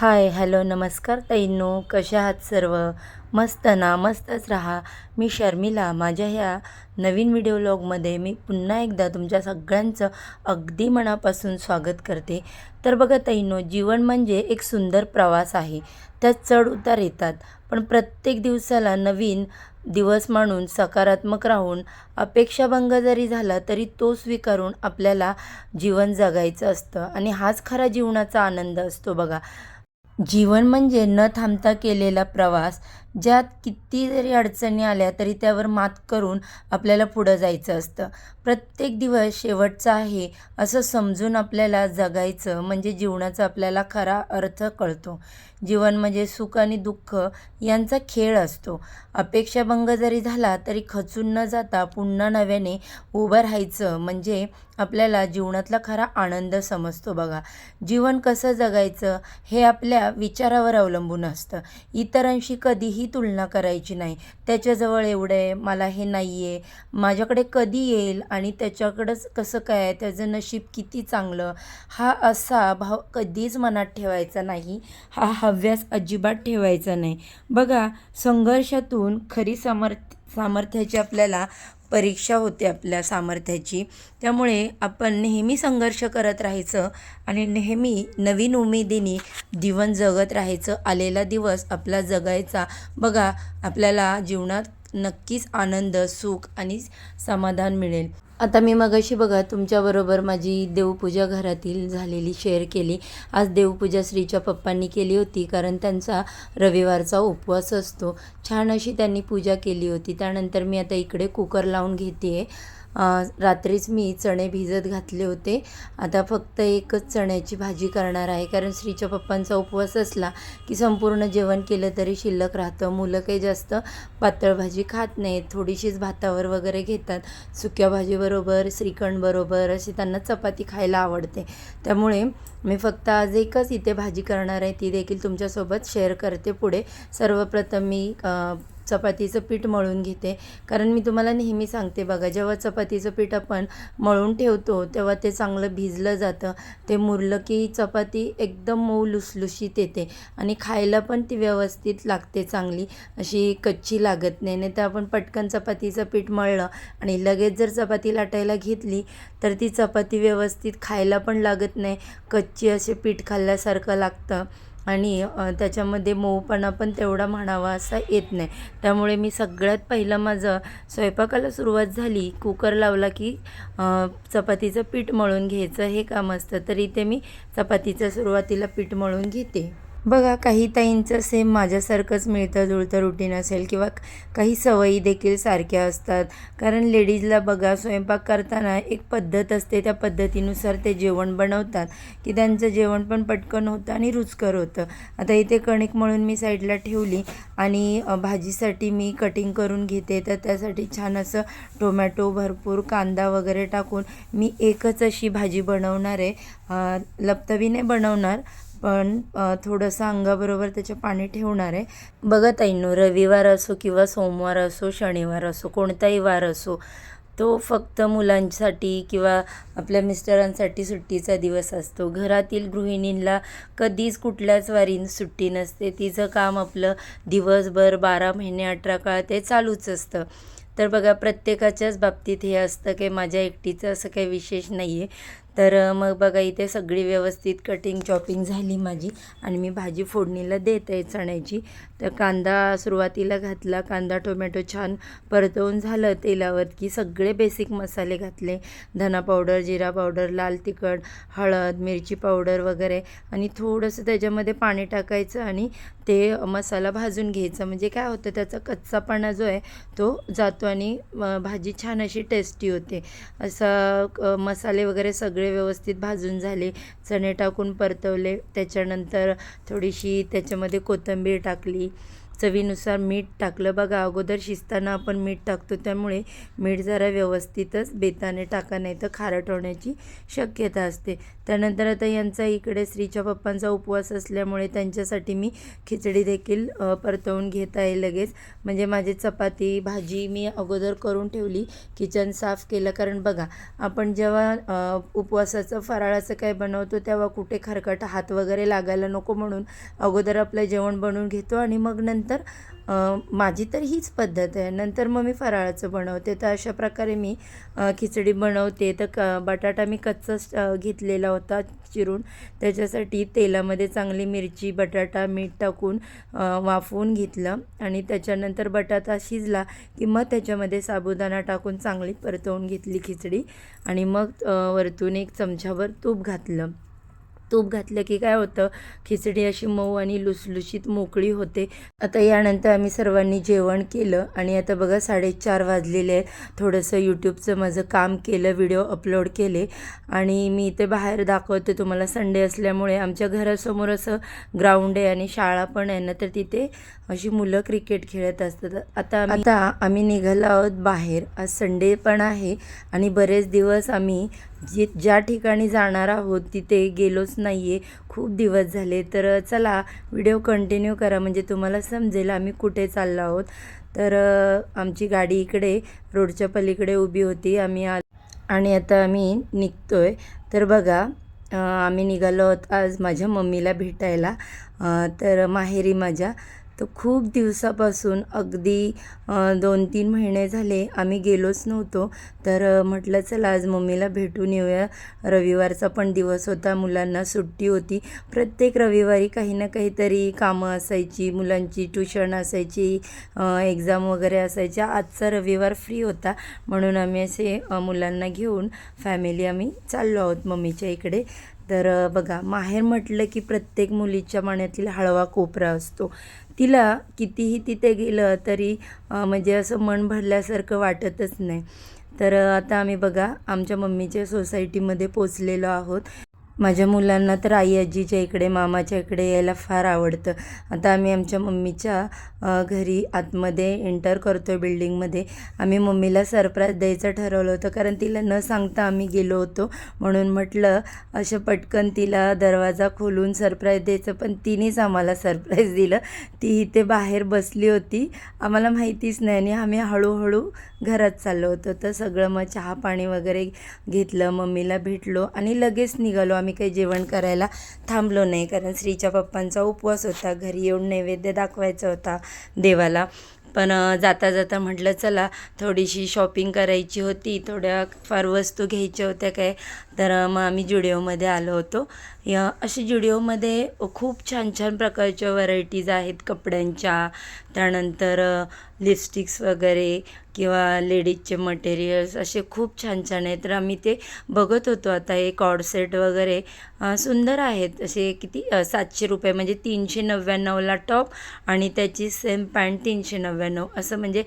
Hi hello नमस्कार ताईंनो कशा आहात सर्व? मस्त ना मस्तच राहा. मी शर्मिला. माझ्या ह्या नवीन व्हिडिओ व्लॉगमध्ये मी पुन्हा एकदा तुमच्या सगळ्यांचं अगदी मनापासून स्वागत करते. तर बघा ताईंनो जीवन म्हणजे एक सुंदर प्रवास आहे. त्यात चढ उतार येतात. पण प्रत्येक दिवसाला नवीन दिवस मानून सकारात्मक राहून अपेक्षाभंग जरी झाला तरी तो स्वीकारून आपल्याला जीवन जगायचं असतं. आणि हाच खरा जीवनाचा आनंद असतो बघा. जीवन म्हणजे न थांबता केलेला प्रवास ज्यात किती जरी अडचणी आल्या तरी त्यावर मात करून आपल्याला पुढं जायचं असतं. प्रत्येक दिवस शेवटचा आहे असं समजून आपल्याला जगायचं म्हणजे जीवनाचा आपल्याला खरा अर्थ कळतो. जीवन म्हणजे सुख आणि दुःख यांचा खेळ असतो. अपेक्षाभंग जरी झाला तरी खचून न जाता पुन्हा नव्याने उभं राहायचं म्हणजे आपल्याला जीवनातला खरा आनंद समजतो बघा. जीवन कसं जगायचं हे आपल्या विचारावर अवलंबून असतं. इतरांशी कधीही तुलना करायची नाही. त्याच्याजवळ एवढं आहे मला हे नाही आहे माझ्याकडे कधी येईल आणि त्याच्याकडंच कसं काय आहे त्याचं नशीब किती चांगलं हा असा भाव कधीच मनात ठेवायचा नाही. हा हव्यास अजिबात ठेवायचा नाही. बघा संघर्षातून खरी सामर्थ सामर्थ्याची आपल्याला परीक्षा होते आपल्या सामर्थ्याची. त्यामुळे आपण नेहमी संघर्ष करत राहायचं आणि नेहमी नवीन उमेदीने जीवन जगत राहायचं. आलेला दिवस आपला जगायचा. बघा आपल्याला जीवनात नक्कीच आनंद सुख आणि समाधान मिळेल. आता मी मगाशी बघा तुमच्याबरोबर माझी देवपूजा घरातील झालेली शेअर केली. आज देवपूजा श्रीच्या पप्पांनी केली होती कारण त्यांचा रविवारचा उपवास असतो. छान अशी त्यांनी पूजा केली होती. त्यानंतर मी आता इकडे कुकर लावून घेते आहे रात्रीच मी चणे भिजत घातले होते. आता फक्त एकच चण्याची भाजी करणार आहे. कारण श्रीच्या पप्पांचा उपवास असला की संपूर्ण जेवण केलं तरी शिल्लक राहतं. मुलं काही जास्त पातळ भाजी खात नाहीत. थोडीशीच भातावर वगैरे घेतात. सुक्या भाजीबरोबर श्रीखंडबरोबर अशी त्यांना चपाती खायला आवडते. त्यामुळे मी फक्त आज एकच इथे भाजी करणार आहे. ती देखील तुमच्यासोबत शेअर करते पुढे. सर्वप्रथम मी चपातीचं पीठ मळून घेते. कारण मी तुम्हाला नेहमी सांगते बघा जेव्हा चपातीचं पीठ आपण मळून ठेवतो तेव्हा ते चांगलं भिजलं जातं. ते मुरलं की चपाती एकदम मऊ लुसलुशीत येते आणि खायला पण ती व्यवस्थित लागते चांगली. अशी कच्ची लागत नाही. नाही तर आपण पटकन चपातीचं पीठ मळलं आणि लगेच जर चपाती लाटायला घेतली तर ती चपाती व्यवस्थित खायला पण लागत नाही. कच्ची असे पीठ खाल्ल्यासारखं लागतं. आणि त्याच्यामध्ये मऊपणा पण तेवढा म्हणावा असा येत नाही. त्यामुळे मी सगळ्यात पहिलं माझं स्वयंपाकाला सुरुवात झाली कुकर लावला की चपातीचं पीठ मळून घ्यायचं हे काम असतं. तर इथे मी चपातीचं सुरुवातीला पीठ मळून घेते. बघा काही ताईंचं सेम माझ्यासारखंच मिळतं जुळतं रुटीन असेल किंवा काही सवयी देखील सारख्या असतात. कारण लेडीजला बघा स्वयंपाक करताना एक पद्धत असते त्या पद्धतीनुसार ते जेवण बनवतात. की त्यांचं जेवण पण पटकन होतं आणि रुचकर होतं. आता इथे कणिक मळून मी साईडला ठेवली आणि भाजीसाठी मी कटिंग करून घेते. तर त्यासाठी छान असं टोमॅटो भरपूर कांदा वगैरे टाकून मी एकच अशी भाजी बनवणार आहे. लपतबी बनवणार. पण थोडंसं अंगाबरोबर त्याचे पाणी ठेवणार आहे. बघत नो रविवार असो किंवा सोमवार असो शनिवार असो कोणताही वार असो तो फक्त मुलांसाठी किंवा आपल्या मिस्टरांसाठी सुट्टीचा दिवस असतो. घरातील गृहिणींना कधीच कुठल्याच वारी सुट्टी नसते. तिचं काम आपलं दिवसभर बारा महिने अठरा काळ ते चालूच असतं. तर बघा प्रत्येकाच्याच बाबतीत हे असतं की माझ्या एकटीचं असं काही विशेष नाही आहे तर मग बघा इथे सगळी व्यवस्थित कटिंग चॉपिंग झाली माझी आणि मी भाजी फोडणीला देत आहे चण्याची. तर कांदा सुरुवातीला घातला कांदा टोमॅटो छान परतवून झालं तेलावर की सगळे बेसिक मसाले घातले. धना पावडर जिरा पावडर लाल तिखट हळद मिरची पावडर वगैरे आणि थोडंसं त्याच्यामध्ये पाणी टाकायचं आणि ते मसाला भाजून घ्यायचं. म्हणजे काय होतं त्याचा कच्चापणा जो आहे तो जातो आणि भाजी छान अशी टेस्टी होते. असं मसाले वगैरे सगळे व्यवस्थित भाजून झाले. चणे टाकून परतवले. त्याच्यानंतर थोडीशी त्याच्यामध्ये कोथिंबीर टाकली. चवीनुसार मीठ टाकलं बघा. अगोदर शिजताना आपण मीठ टाकतो. त्यामुळे मीठ जरा व्यवस्थितच बेताने टाका नाही तर खारट होण्याची शक्यता असते. त्यानंतर आता यांचा इकडे श्रीच्या पप्पांचा उपवास असल्यामुळे त्यांच्यासाठी मी खिचडी देखील परतवून घेत आहे लगेच. म्हणजे माझी चपाती भाजी मी अगोदर करून ठेवली. किचन साफ केलं. कारण बघा आपण जेव्हा उपवासाचं फराळाचं काय बनवतो तेव्हा कुठे खरकट हात वगैरे लागायला नको म्हणून अगोदर आपलं जेवण बनवून घेतो आणि मग नंतर नंतर माझी तर हीच पद्धत आहे. नंतर मग मी फराळाचं बनवते. तर अशा प्रकारे मी खिचडी बनवते. तर क बटाटा मी कच्चाच घेतलेला होता चिरून. त्याच्यासाठी तेलामध्ये चांगली मिरची बटाटा मीठ टाकून वाफवून घेतलं. आणि त्याच्यानंतर बटाटा शिजला की मग त्याच्यामध्ये साबुदाणा टाकून चांगली परतवून घेतली खिचडी. आणि मग वरतून एक चमच्यावर तूप घातलं. तूप घातलं की काय होतं? खिचडी अशी मऊ आणि लुसलुशीत मोकळी होते. आता यानंतर आम्ही सर्वांनी जेवण केलं आणि आता बघा साडेचार वाजलेले आहेत. थोडंसं यूट्यूबचं माझं काम केलं व्हिडिओ अपलोड केले. आणि मी इथे बाहेर दाखवते तुम्हाला. संडे असल्यामुळे आमच्या घरासमोर असं ग्राउंड आहे आणि शाळा पण आहे ना तर तिथे अशी मुलं क्रिकेट खेळत असतात. आता आता आम्ही निघालो आहोत बाहेर. आज संडे पण आहे आणि बरेच दिवस आम्ही जी ज्या ठिकाणी जाणार आहोत तिथे गेलोच नाही आहे खूप दिवस झाले. तर चला व्हिडिओ कंटिन्यू करा. म्हणजे तुम्हाला समजेल आम्ही कुठे चाललो आहोत. तर आमची गाडी इकडे रोडच्या पलीकडे उभी होती. आम्ही आ आणि आता आम्ही निघतो आहे तर बघा आम्ही निघालो आहोत आज माझ्या मम्मीला भेटायला. तर माहेरी माझ्या. तर खूप दिवसापासून अगदी दोन तीन महिने झाले आम्ही गेलोच नव्हतो. तर म्हटलं चला आज मम्मीला भेटून येऊया. रविवारचा पण दिवस होता मुलांना सुट्टी होती. प्रत्येक रविवारी काही ना काहीतरी कामं असायची मुलांची ट्युशन असायची एक्झाम वगैरे असायच्या. आजचा रविवार फ्री होता. म्हणून आम्ही असे मुलांना घेऊन फॅमिली आम्ही चाललो आहोत मम्मीच्या इकडे. तर बघा माहेर म्हटलं की प्रत्येक मुलीच्या मनातील हळवा कोपरा असतो. तिला कितीही तिथे गेलं तरी म्हणजे असं मन भरल्यासारखं वाटतच नाही. तर आता आम्ही बघा आमच्या मम्मीच्या सोसायटीमध्ये पोचलेलो आहोत. माझ्या मुलांना तर आई आजीच्या इकडे मामाच्या इकडे यायला फार आवडतं. आता आम्ही आमच्या मम्मीच्या घरी आतमध्ये एंटर करतो आहे बिल्डिंगमध्ये आम्ही मम्मीला सरप्राईज द्यायचं ठरवलं होतं कारण तिला न सांगता आम्ही गेलो होतो. म्हणून म्हटलं असं पटकन तिला दरवाजा खोलून सरप्राईज द्यायचं पण तिनेच आम्हाला सरप्राईज दिलं. ती इथे बाहेर बसली होती. आम्हाला माहितीच नाही आणि आम्ही हळूहळू घरात चाललो होतो. तर सगळं मग चहा पाणी वगैरे घेतलं मम्मीला भेटलो आणि लगेच निघालो. आम्ही आम्ही काही जेवण करायला थांबलो नाही. कारण श्रीच्या पप्पांचा उपवास होता. घरी येऊन नैवेद्य दाखवायचा होता देवाला. पण जाता जाता म्हटलं चला थोडीशी शॉपिंग करायची होती. थोड्या फार वस्तू घ्यायच्या होत्या काय? तर मग आम्ही जुडिओमध्ये आलो होतो. या अशी जुडिओमध्ये खूप छान छान प्रकारच्या व्हरायटीज आहेत कपड्यांच्या. त्यानंतर लिपस्टिक्स वगैरे किंवा लेडीजचे मटेरियल्स असे खूप छान छान आहेत. तर आम्ही ते बघत होतो. आता हे कॉडसेट वगैरे सुंदर आहेत. असे किती सातशे रुपये म्हणजे तीनशे नव्याण्णवला टॉप आणि त्याची सेम पॅन्ट तीनशे नव्याण्णव. असं म्हणजे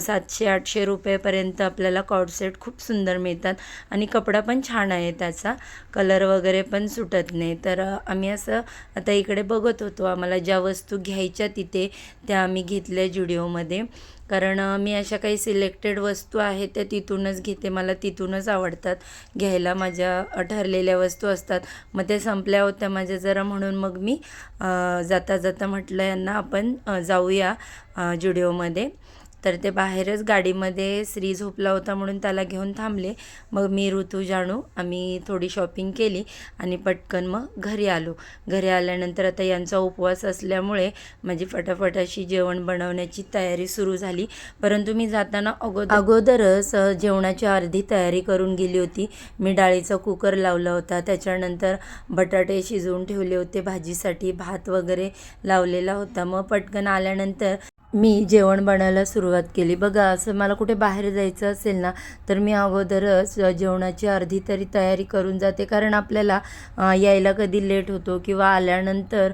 सातशे आठशे रुपयेपर्यंत आपल्याला कॉडसेट खूप सुंदर मिळतात. आणि कपडा पण छान आहे त्याचा. कलर वगैरे पण सुटत नाही. तर आम्ही असं आता इकडे बघत होतो. आम्हाला ज्या वस्तू घ्यायच्या तिथे त्या आम्ही घेतल्या जुडिओमध्ये. कारण मी अशा काही सिलेक्टेड वस्तू आहेत त्या तिथूनच घेते. मला तिथूनच आवडतात. घ्यायला माझ्या ठरलेल्या वस्तू असतात. मग ते संपल्या होत्या माझ्या जरा म्हणून मग मी जाता जाता म्हटलं यांना आपण जाऊया जुडिओमध्ये. तर ते बाहेरच गाडीमध्ये श्री झोपला होता म्हणून त्याला घेऊन थांबले. मग मी ऋतू जाणू आम्ही थोडी शॉपिंग केली आणि पटकन मग घरी आलो. घरी आल्यानंतर आता यांचा उपवास असल्यामुळे माझी फटाफट अशी जेवण बनवण्याची तयारी सुरू झाली. परंतु मी जाताना अगोदर अगोदरच जेवणाची अर्धी तयारी करून गेली होती. मी डाळीचा कुकर लावला होता. त्याच्यानंतर बटाटे शिजवून ठेवले होते. भाजीसाठी भात वगैरे लावलेला होता. मग पटकन आल्यानंतर मी जेवण बनायला सुरुवात केली. बघा असं मला कुठे बाहेर जायचं असेल ना तर मी अगोदरच जेवणाची अर्धी तरी तयारी करून जाते. कारण आपल्याला यायला कधी लेट होतो किंवा आल्यानंतर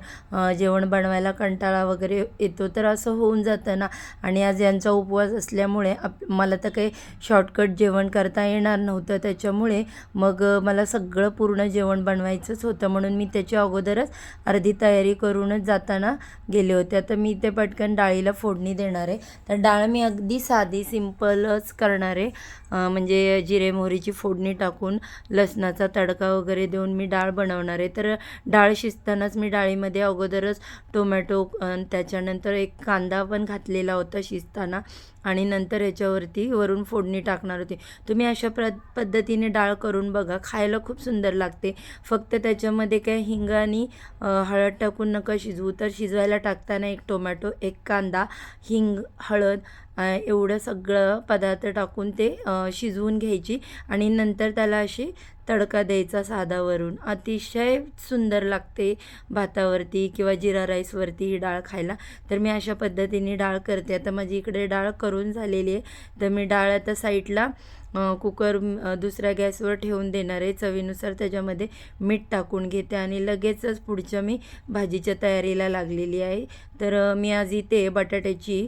जेवण बनवायला कंटाळा वगैरे येतो तर असं होऊन जातं ना. आणि आज यांचा उपवास असल्यामुळे आप मला तर काही शॉर्टकट जेवण करता येणार नव्हतं. त्याच्यामुळे मग मला सगळं पूर्ण जेवण बनवायचंच होतं. म्हणून मी त्याच्या अगोदरच अर्धी तयारी करूनच जाताना गेले होते. आता मी ते पटकन डाळीला फोडणी देणार. आहे तर डाळ मी अगदी साधी सिम्पलच करणार. आहे म्हणजे जिरे मोहरीची फोडणी टाकून लसणाचा तडका वगैरे देऊन मी डाळ बनवणार. आहे तर डाळ शिजतानाच मी डाळीमध्ये अगोदरच टोमॅटो त्याच्यानंतर एक कांदा पण घातलेला होता शिजताना. आणि नंतर याच्यावरती वरून फोडणी टाकणार होती. तुम्ही अशा प्र पद्धतीने डाळ करून बघा. खायला खूप सुंदर लागते. फक्त त्याच्यामध्ये काय हिंग आणि हळद टाकून नका शिजवू. तर शिजवायला टाकताना एक टोमॅटो एक कांदा हिंग हळद एवढं सगळं पदार्थ टाकून ते शिजवून घ्यायची आणि नंतर त्याला अशी तडका द्यायचा साधावरून. अतिशय सुंदर लागते भातावरती किंवा जिरा राईसवरती ही डाळ खायला. तर मी अशा पद्धतीने डाळ करते. आता माझी इकडे डाळ करून झालेली आहे. तर मी डाळ आता साईडला कुकर दुसऱ्या गॅसवर ठेवून देणार आहे चवीनुसार त्याच्यामध्ये मीठ टाकून घेते आणि लगेचच पुढच्या मी भाजीच्या तयारीला लागलेली आहे. तर मी आज इथे बटाट्याची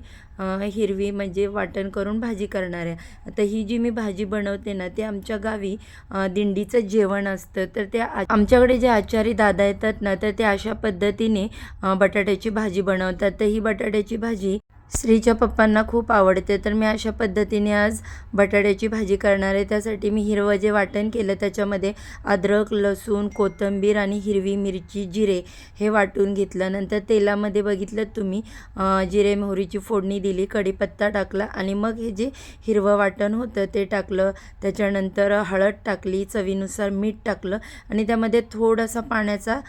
हिरवी म्हणजे वाटण करून भाजी करणार आहे. आता ही जी मी भाजी बनवते ना ते आमच्या गावी दिंडीचं जेवण असतं. तर ते आमच्याकडे जे आचारी दादा येतात ना तर ते अशा पद्धतीने बटाट्याची भाजी बनवतात. तर ही बटाट्याची भाजी श्रीच्या पप्पांना खूप आवडते. तर मी अशा पद्धतीने आज बटाट्याची भाजी करणार आहे. त्यासाठी मी हिरवं जे वाटण केलं त्याच्यामध्ये अद्रक लसूण कोथिंबीर आणि हिरवी मिरची जिरे हे वाटून घेतलं. नंतर तेलामध्ये बघितलं तुम्ही जिरे मोहरीची फोडणी दिली कढीपत्ता टाकला आणि मग हे जे हिरवं वाटण होतं ते टाकलं. त्याच्यानंतर हळद टाकली चवीनुसार मीठ टाकलं आणि त्यामध्ये थोडासा पाण्याचा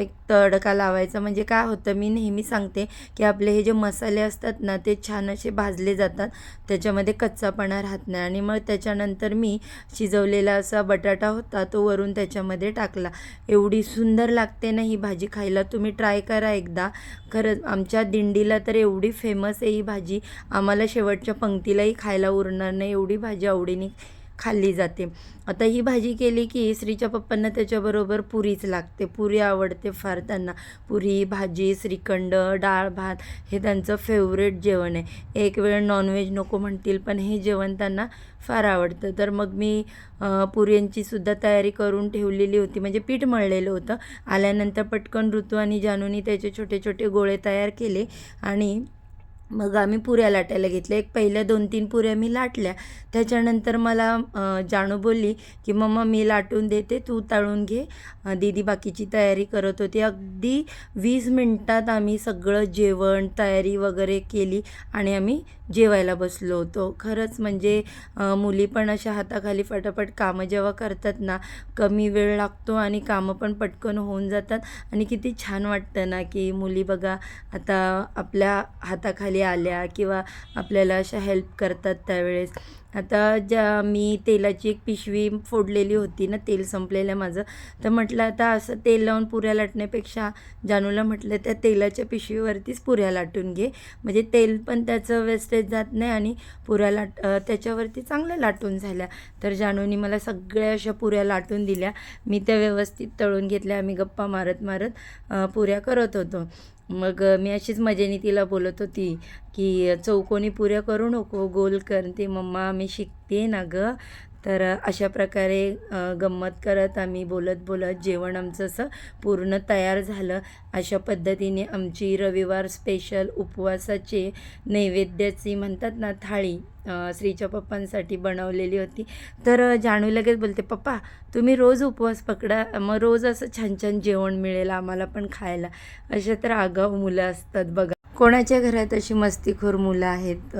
एक तडका लावायचा. म्हणजे काय होतं मी नेहमी सांगते की आपले हे जे मसाले असतात ना ते छान असे भाजले जातात. त्याच्यामध्ये कच्चापणा राहत नाही. आणि मग त्याच्यानंतर मी शिजवलेला असा बटाटा होता तो वरून त्याच्यामध्ये टाकला. एवढी सुंदर लागते ना ही भाजी खायला. तुम्ही ट्राय करा एकदा. खरंच आमच्या दिंडीला तर एवढी फेमस आहे ही भाजी. आम्हाला शेवटच्या पंक्तीलाही खायला उरणार नाही. एवढी भाजी आवडीने खाल्ली जाते. आता ही भाजी केली की श्रीच्या पप्पांना त्याच्याबरोबर पुरीच लागते. पुरी आवडते फार त्यांना. पुरी भाजी श्रीखंड डाळ भात हे त्यांचं फेवरेट जेवण आहे. एक वेळ नॉनव्हेज नको म्हणतील पण हे जेवण त्यांना फार आवडतं. तर मग मी पुऱ्यांचीसुद्धा तयारी करून ठेवलेली होती. म्हणजे पीठ मळलेलं होतं. आल्यानंतर पटकन ऋतू आणि जानूनी त्याचे छोटे छोटे गोळे तयार केले आणि मग आम्ही पुऱ्या लाटायला घेतल्या. एक पहिल्या दोन तीन पुऱ्या मी लाटल्या. त्याच्यानंतर मला जाणू बोलली की मम्मा मी लाटून देते तू तळून घे. दीदी बाकीची तयारी करत होती. अगदी वीस मिनटात आम्ही सगळं जेवण तयारी वगैरे केली आणि आम्ही जेवायला बसलो होतो. खरंच म्हणजे मुली पण अशा हाताखाली फटाफट कामं जेव्हा करतात ना कमी वेळ लागतो आणि कामं पण पटकन होऊन जातात. आणि किती छान वाटतं ना की मुली बघा आता आपल्या हाताखाली आल्या किंवा आपल्याला अशा हेल्प करतात त्यावेळेस. आता ज्या मी तेलाची एक पिशवी फोडलेली होती ना तेल संपलेलं माझं. तर म्हटलं आता असं तेल लावून पुऱ्या लाटण्यापेक्षा जानूला म्हटलं त्या तेलाच्या पिशवीवरतीच पुऱ्या लाटून घे. म्हणजे तेल पण त्याचं वेस्टेज जात नाही आणि पुऱ्या लाट त्याच्यावरती चांगल्या लाटून झाल्या. तर जानूनी मला सगळ्या अशा पुऱ्या लाटून दिल्या. मी त्या व्यवस्थित तळून घेतल्या. आम्ही गप्पा मारत मारत पुऱ्या करत होतो. मग मी अशीच मजेने तिला बोलत होती की चौकोनी पुऱ्या करू नको गोल कर. ते मम्मा मी शिकते ना गं. तर अशा प्रकारे गंमत करत आम्ही बोलत बोलत जेवण आमचं असं पूर्ण तयार झालं. अशा पद्धतीने आमची रविवार स्पेशल उपवासाचे नैवेद्याची म्हणतात ना थाळी श्रीच्या पप्पांसाठी बनवलेली होती. तर जानू लगेच बोलते पप्पा तुम्ही रोज उपवास पकडा. मग रोज असं छान छान जेवण मिळेल आम्हाला पण खायला. अशा तर आगाऊ मुलं असतात बघा. कोणाच्या घरात अशी मस्तीखोर मुलं आहेत?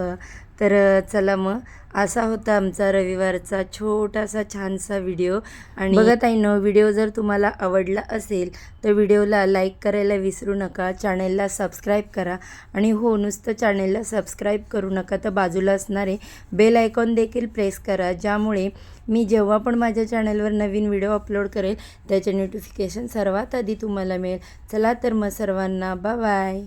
तर चला मग. असा होता आमचा रविवारचा छोटासा छानसा व्हिडिओ. आणि बघा ताईनो व्हिडिओ जर तुम्हाला आवडला असेल तर व्हिडिओला लाईक करायला विसरू नका चॅनेलला सबस्क्राईब करा. आणि हो नुसतं चॅनेलला सबस्क्राईब करू नका तर बाजूला असणारे बेल आयकॉन देखील प्रेस करा ज्यामुळे मी जेव्हा पण माझ्या चॅनलवर नवीन व्हिडिओ अपलोड करेल त्याचे नोटिफिकेशन सर्वात आधी तुम्हाला मिळेल. चला तर मग सर्वांना बाय.